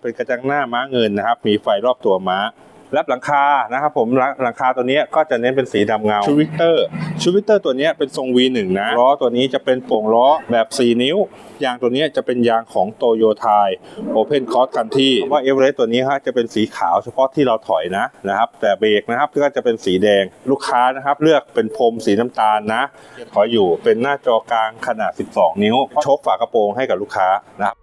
เป็นกระจังหน้าม้าเงินนะครับ มีไฟรอบตัวม้ารับหลังคานะครับผมหลังหลังคาตัวเนี้ยก็จะเน้นเป็นสีดำเงาชูวิกเตอร์ชูวิกเตอร์ตัวเนี้ยเป็นทรง V1 นะล้อตัวนี้จะเป็นโป่งล้อแบบ 4 นิ้ว ยางตัวเนี้ยจะเป็นยางของโตโยไทยโอเพนคอร์สกันที่ว่าเอเวอเรสต์ตัวนี้ฮะจะเป็นสีขาวเฉพาะที่เราถอยนะนะครับ แต่เบรกนะครับก็จะเป็นสีแดงลูกค้านะครับ เลือกเป็นพรมสีน้ำตาลนะถอยอยู่เป็นหน้าจอกลางขนาด 12 นิ้วโชคฝากระโปรงให้กับลูกค้านะครับ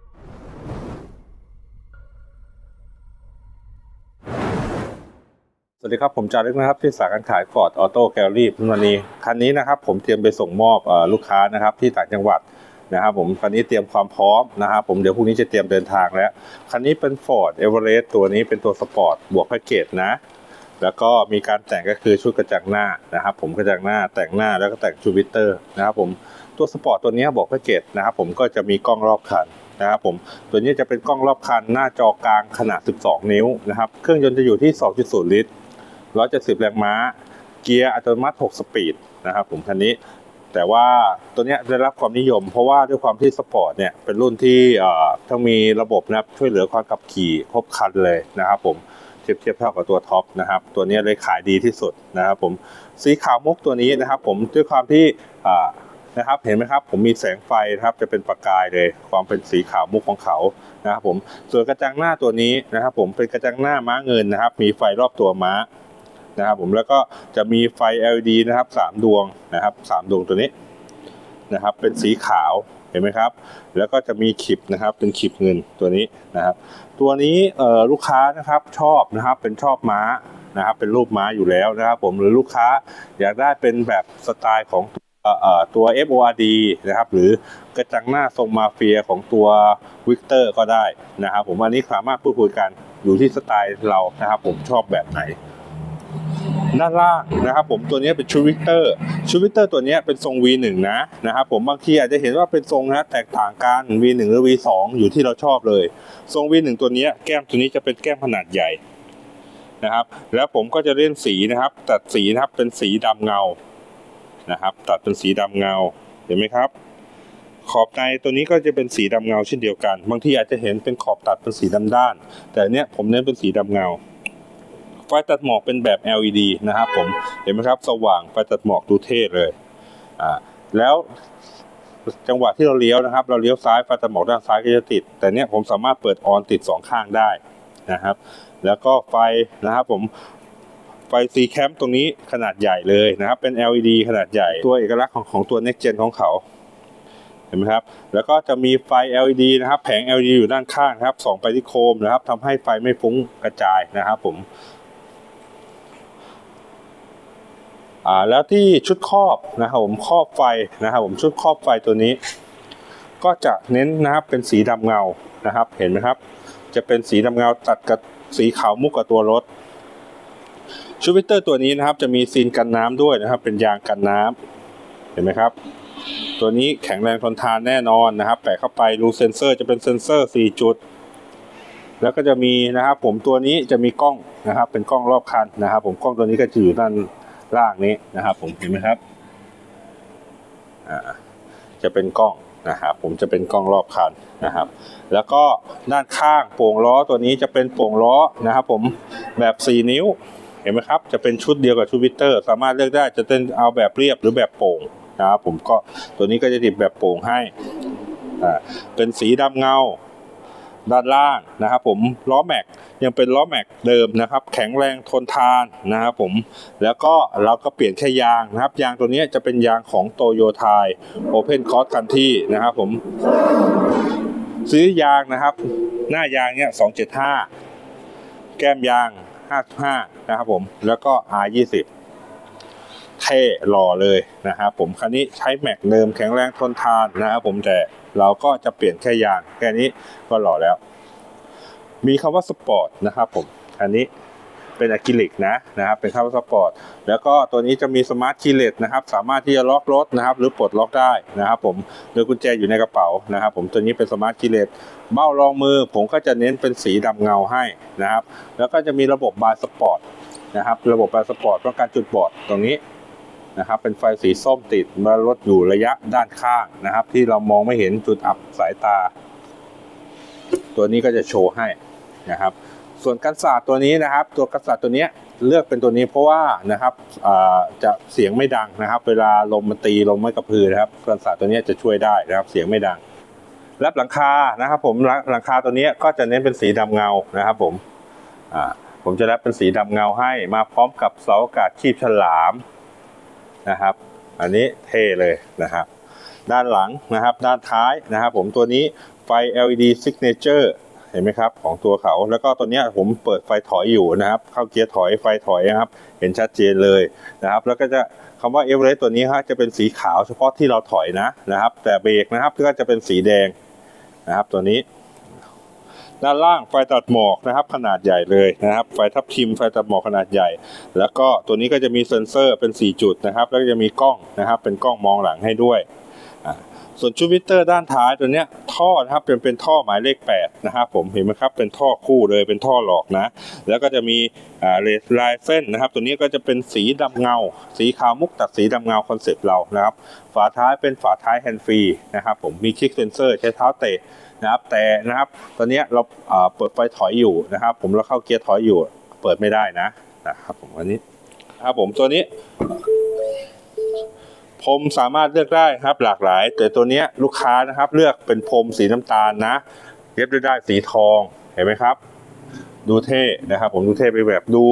วัสดีครับ ผมจารึกนะครับที่สาขาการขายฟอร์ดออโต้แกลลี่วันนี้คันนี้นะครับผมเตรียมไปส่งมอบลูกค้านะครับที่ต่างจังหวัดนะครับผมคันนี้เตรียมความพร้อมนะครับผมเดี๋ยวพรุ่งนี้จะเตรียมเดินทางแล้วคันนี้เป็น Ford e v e r e s t ตัวนี้เป็นตัวสปอร์ตบวกแพ็กเกจนะ แล้วก็มีการแต่งก็คือชุดกระจังหน้านะครับผมกระจังหน้าแต่งหน้าแล้วก็แต่งชูวิตเตอร์นะครับผมตัวสปอร์ตตัวนี้บอกแพ็กเกจนะครับผมก็จะมีกล้องรอบคันนะครับผมตัวนี้จะเป็นกล้องรอบคันหน้าจอกลางขนาด 12 นิ้วนะครับเครื่องยนต์จะอยู่ที่ 2.0 ลิตร 170 แรงม้า เกียร์อัตโนมัติ 6 สปีดนะครับผมคันนี้ แต่ว่าตัวนี้ได้รับความนิยม เพราะว่าด้วยความที่สปอร์ตเนี่ยเป็นรุ่นที่ต้องมีระบบนะครับช่วยเหลือความขับขี่ครบครันเลยนะครับผมเทียบเทียบเท่ากับตัวท็อปนะครับ ตัวนี้เลยขายดีที่สุดนะครับผมสีขาวมุกตัวนี้นะครับ ผมด้วยความที่นะครับเห็นไหมครับ ผมมีแสงไฟนะครับจะเป็นประกายเลย ความเป็นสีขาวมุกของเขานะครับผมส่วนกระจังหน้าตัวนี้นะครับ ผมเป็นกระจังหน้าม้าเงินนะครับ มีไฟรอบตัวม้า นะครับผมแล้วก็จะมีไฟ LED นะครับสามดวงนะครับสามดวงตัวนี้นะครับเป็นสีขาวเห็นไหมครับ แล้วก็จะมีขีบนะครับเป็นขีบเงินตัวนี้นะครับ ตัวนี้ลูกค้านะครับชอบนะครับเป็นชอบม้านะครับ เป็นรูปม้าอยู่แล้วนะครับผมหรือลูกค้าอยากได้เป็นแบบสไตล์ของตัว FORD นะครับ หรือกระจังหน้าทรงมาเฟียของตัววิกเตอร์ก็ได้นะครับ ผมอันนี้สามารถพูดคุยกันอยู่ที่สไตล์เรานะครับ ผมชอบแบบไหน ด้านล่างนะครับผมตัวนี้เป็นชูวิเตอร์ชูวิเตอร์ตัวนี้เป็นทรง V1 นะนะครับผมบางทีอาจจะเห็นว่าเป็นทรงนะแตกต่างกัน V1 หรือ V2 อยู่ที่เราชอบเลย ทรง V1 ตัวนี้แก้มตัวนี้จะเป็นแก้มขนาดใหญ่นะครับ แล้วผมก็จะเล่นสีนะครับ ตัดสีนะครับเป็นสีดำเงานะครับ ตัดเป็นสีดำเงาเห็นไหมครับ ขอบในตัวนี้ก็จะเป็นสีดำเงาเช่นเดียวกัน บางทีอาจจะเห็นเป็นขอบตัดเป็นสีดำด้าน แต่อันเนี้ยผมเน้นเป็นสีดำเงา ไฟตัดหมอกเป็นแบบ LED นะครับผมเห็นไหมครับสว่างไฟตัดหมอกดูเท่เลยอ่าแล้วจังหวะที่เราเลี้ยวนะครับ เราเลี้ยวซ้ายไฟตัดหมอกด้านซ้ายก็จะติด แต่เนี้ยผมสามารถเปิดออนติดสองข้างได้นะครับ แล้วก็ไฟนะครับผมไฟ C cam ตรงนี้ขนาดใหญ่เลยนะครับ เป็น LED ขนาดใหญ่ตัวเอกลักษณ์ของของตัว next gen ของเขาเห็นไหมครับ แล้วก็จะมีไฟ LED นะครับ แผง LED อยู่ด้านข้างนะครับส่องไปที่โคมนะครับทำให้ไฟไม่ฟุ้งกระจายนะครับผม อ่าแล้วที่ชุดครอบนะครับผมครอบไฟนะครับผมชุดครอบไฟตัวนี้ ก็จะเน้นนะครับเป็นสีดำเงานะครับเห็นไหมครับ จะเป็นสีดำเงาตัดกับสีขาวมุกกับตัวรถชูวิเตอร์ตัวนี้นะครับจะมีซีนกันน้ำด้วยนะครับ เป็นยางกันน้ำเห็นไหมครับ ตัวนี้แข็งแรงทนทานแน่นอนนะครับแปะเข้าไปรูเซนเซอร์จะเป็นเซนเซอร์ 4 จุด แล้วก็จะมีนะครับ ผมตัวนี้จะมีกล้องนะครับ เป็นกล้องรอบคันนะครับ ผมกล้องตัวนี้ก็จะอยู่ด้าน ล่างนี้นะครับ ผมเห็นไหมครับอ่าจะเป็นกล้องนะครับผมจะเป็นกล้องรอบคันนะครับ แล้วก็ด้านข้างโป่งล้อตัวนี้จะเป็นโป่งล้อนะครับ ผมแบบ 4 นิ้วเห็นไหมครับ จะเป็นชุดเดียวกับชูวิตเตอร์ สามารถเลือกได้จะเป็นเอาแบบเรียบหรือแบบโป่งนะครับผมก็ตัวนี้ก็จะติดแบบโป่งให้อ่าเป็นสีดำเงา ด้านล่างนะครับผมล้อแม็กยังเป็นล้อแม็กเดิมนะครับ แข็งแรงทนทานนะครับผมแล้วก็เราก็เปลี่ยนแค่ยางนะครับ ยางตัวนี้จะเป็นยางของโตโยไทยโอเพนคอร์สกันที่นะครับผมซื้อยางนะครับ หน้ายางเนี่ย275แก้มยาง55นะครับผมแล้วก็ R20 เท่หล่อเลยนะครับผมคันนี้ใช้แม็กเดิมแข็งแรงทนทานนะครับผมแต่ เราก็จะเปลี่ยนแค่ยางแค่นี้ก็หล่อแล้ว มีคำว่าสปอร์ตนะครับผมอันนี้เป็นอะคริลิกนะนะครับเป็นคำว่าสปอร์ตแล้วก็ตัวนี้จะมีสมาร์ทคีเลสนะครับสามารถที่จะล็อกรถนะครับ หรือปลดล็อกได้นะครับผมโดยกุญแจอยู่ในกระเป๋านะครับ ผมตัวนี้เป็นสมาร์ทคีเลสเบ้ารองมือ ผมก็จะเน้นเป็นสีดำเงาให้นะครับ แล้วก็จะมีระบบบายสปอร์ตนะครับ ระบบบายสปอร์ตป้องกันจุดบอดตรงนี้ นะครับ เป็นไฟสีส้มติดมารถอยู่ระยะด้านข้างนะครับ ที่เรามองไม่เห็นจุดอับสายตา ตัวนี้ก็จะโชว์ให้นะครับ ส่วนกันศาสตร์ตัวนี้นะครับ ตัวกันศาสตร์ตัวนี้เลือกเป็นตัวนี้เพราะว่านะครับจะเสียงไม่ดังนะครับ เวลาลมมันตีลมไม่กระพือนะครับกันศาสตร์ตัวนี้จะช่วยได้นะครับ เสียงไม่ดังแลบหลังคานะครับ ผมหลังหลังคาตัวนี้ก็จะเน้นเป็นสีดำเงานะครับ ผมผมจะแลบเป็นสีดำเงาให้มาพร้อมกับเสาอากาศคีบฉลาม นะครับ อันนี้เท่เลยนะครับ ด้านหลังนะครับ ด้านท้ายนะครับ ผมตัวนี้ไฟ LED signature เห็นไหมครับ ของตัวเขาแล้วก็ตัวเนี้ยผมเปิดไฟถอยอยู่นะครับ เข้าเกียร์ถอยไฟถอยนะครับ เห็นชัดเจนเลยนะครับ แล้วก็จะคำว่าเอเวอเรสต์ตัวนี้ฮะจะเป็นสีขาวเฉพาะที่เราถอยนะนะครับ แต่เบรกนะครับก็จะเป็นสีแดงนะครับ ตัวนี้ ด้านล่างไฟตัดหมอกนะครับขนาดใหญ่เลยนะครับไฟทับทิมไฟตัดหมอกขนาดใหญ่ แล้วก็ตัวนี้ก็จะมีเซ็นเซอร์เป็น 4 จุดนะครับ แล้วก็จะมีกล้องนะครับเป็นกล้องมองหลังให้ด้วยส่วนชูวิตเตอร์ด้านท้ายตัวเนี้ยท่อนะครับเป็นเป็นท่อหมายเลข8นะครับผมเห็นไหมครับเป็นท่อคู่เลยเป็นท่อหลอกนะ แล้วก็จะมีอ่าเลายเส้นนะครับ ตัวนี้ก็จะเป็นสีดำเงา สีขาวมุกตัดสีดำเงาคอนเซปต์เรานะครับ ฝาท้ายเป็นฝาท้ายแฮนด์ฟรีนะครับผมมีคลิกเซนเซอร์ใช้เท้าเตะ นะครับ แต่นะครับ ตอนนี้เราเปิดไฟถอยอยู่นะครับ ผมเราเข้าเกียร์ถอยอยู่ เปิดไม่ได้นะนะครับผมอันนี้นะครับผมตัวนี้ พรมสามารถเลือกได้ครับ หลากหลาย แต่ตัวนี้ลูกค้านะครับ เลือกเป็นพรมสีน้ำตาลนะเย็บด้วยได้ายสีทองเห็นไหมครับ ดูเท่นะครับ ผมดูเท่ไปแบบดู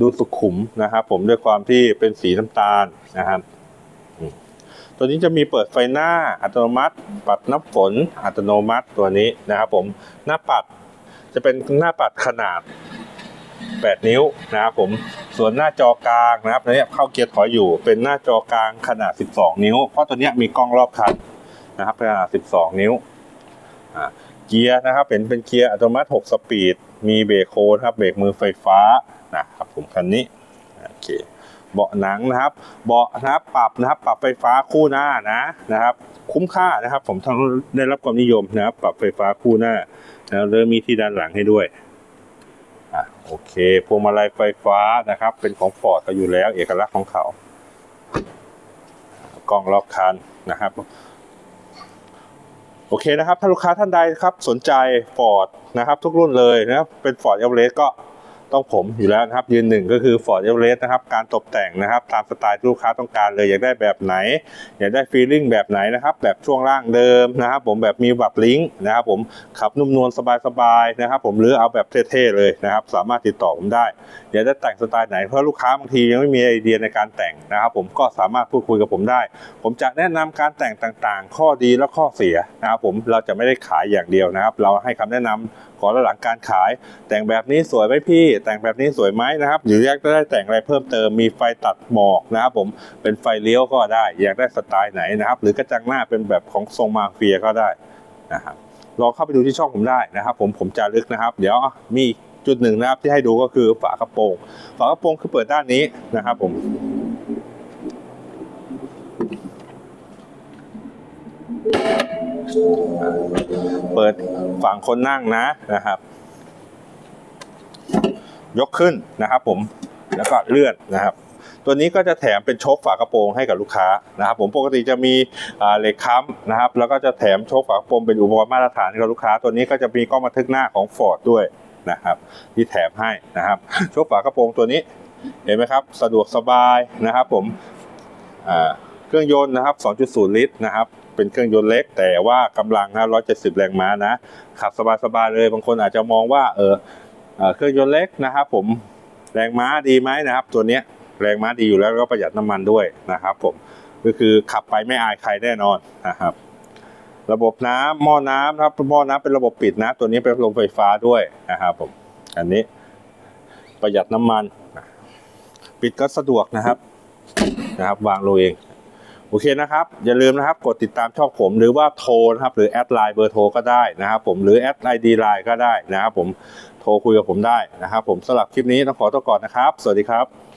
ดูสุขุมนะครับ ผมด้วยความที่เป็นสีน้ำตาลนะครับ ตัวนี้จะมีเปิดไฟหน้าอัตโนมัติ ปัดน้ำฝนอัตโนมัติตัวนี้นะครับผมหน้าปัดจะเป็นหน้าปัดขนาด 8 นิ้วนะครับผมส่วนหน้าจอกลางนะครับตัวเนี้ยเข้าเกียร์ถอยอยู่ เป็นหน้าจอกลางขนาด 12 นิ้ว เพราะตัวนี้มีกล้องรอบคันนะครับขนาด 12 นิ้วเกียร์นะครับเป็นเป็นเกียร์อัตโนมัติ 6 สปีด มีเบรกโฮนะครับเบรกมือไฟฟ้านะครับผมคันนี้โอเค เบาะหนังนะครับ เบาะนะครับปรับนะครับ ปรับไฟฟ้าคู่หน้านะนะครับ คุ้มค่านะครับ ผมทั้งได้รับความนิยมนะครับ ปรับไฟฟ้าคู่หน้าแล้วเริ่มมีที่ด้านหลังให้ด้วยอะโอเคพวงมาลัยไฟฟ้านะครับ เป็นของฟอร์ดเขาอยู่แล้ว เอกลักษณ์ของเขากล้องรอบคันนะครับโอเคนะครับ ถ้าลูกค้าท่านใดครับสนใจฟอร์ดนะครับ ทุกรุ่นเลยนะครับ เป็นฟอร์ดเอเวอเรสต์ก็ ต้องผมอยู่แล้วนะครับ ยืนหนึ่งก็คือฟอร์ดเอเวอเรสนะครับ การตกแต่งนะครับ ตามสไตล์ที่ลูกค้าต้องการเลยอยากได้แบบไหน อยากได้ฟีลลิ่งแบบไหนนะครับ แบบช่วงล่างเดิมนะครับ ผมแบบมีบัตรลิงก์นะครับผมขับนุ่มนวลสบายๆนะครับ ผมหรือเอาแบบเท่ๆเลยนะครับ สามารถติดต่อผมได้ อยากได้แต่งสไตล์ไหนเพราะลูกค้าบางทียังไม่มีไอเดียในการแต่งนะครับ ผมก็สามารถพูดคุยกับผมได้ ผมจะแนะนำการแต่งต่างๆ ข้อดีและข้อเสียนะครับ ผมเราจะไม่ได้ขายอย่างเดียวนะครับ เราให้คำแนะนำก่ อนและหลังการขาย แต่งแบบนี้สวยไหมพี่ แต่งแบบนี้สวยไหมนะครับ หรืออยากได้แต่งอะไรเพิ่มเติมมีไฟตัดหมอกนะครับผมเป็นไฟเลี้ยวก็ได้ อยากได้สไตล์ไหนนะครับ หรือกระจังหน้าเป็นแบบของทรงมาเฟียก็ได้นะครับลองเข้าไปดูที่ช่องผมได้นะครับผมผมจะลึกนะครับ เดี๋ยวมีจุดหนึ่งนะครับที่ให้ดูก็คือฝากระโปรง ฝากระโปรงคือเปิดด้านนี้นะครับผม เปิดฝั่งคนนั่งนะนะครับ ยกขึ้นนะครับผมแล้วก็เลื่อนนะครับ ตัวนี้ก็จะแถมเป็นโชคฝากระโปรงให้กับลูกค้านะครับ ผมปกติจะมีเหล็กค้ำนะครับ แล้วก็จะแถมโชคฝากระโปรงเป็นอุปกรณ์มาตรฐานให้กับลูกค้า ตัวนี้ก็จะมีกล้องบันทึกหน้าของ Ford ด้วยนะครับที่แถมให้นะครับโชคฝากระโปรงตัวนี้เห็นไหมครับ สะดวกสบายนะครับผมเครื่องยนต์นะครับ 2.0 ลิตรนะครับ เป็นเครื่องยนต์เล็ก แต่ว่ากำลังนะ170แรงม้านะ ขับสบายๆเลย บางคนอาจจะมองว่าเออเครื่องยนต์เล็กนะครับผมแรงม้าดีไหมนะครับ ตัวเนี้ยแรงม้าดีอยู่แล้วก็ประหยัดน้ำมันด้วยนะครับผมก็คือขับไปไม่อายใครแน่นอนนะครับ ระบบน้ำหม้อน้ำนะครับหม้อน้ำเป็นระบบปิดนะ ตัวนี้เป็นลมไฟฟ้าด้วยนะครับผมอันนี้ประหยัดน้ำมัน ปิดก็สะดวกนะครับนะครับ วางลงเอง โอเคนะครับ อย่าลืมนะครับกดติดตามช่องผมหรือว่าโทรนะครับหรือแอดไลน์เบอร์โทรก็ได้นะครับผมหรือแอดไอดีไลน์ก็ได้นะครับผมโทรคุยกับผมได้นะครับผมสำหรับคลิปนี้ต้องขอตัวก่อนนะครับ สวัสดีครับ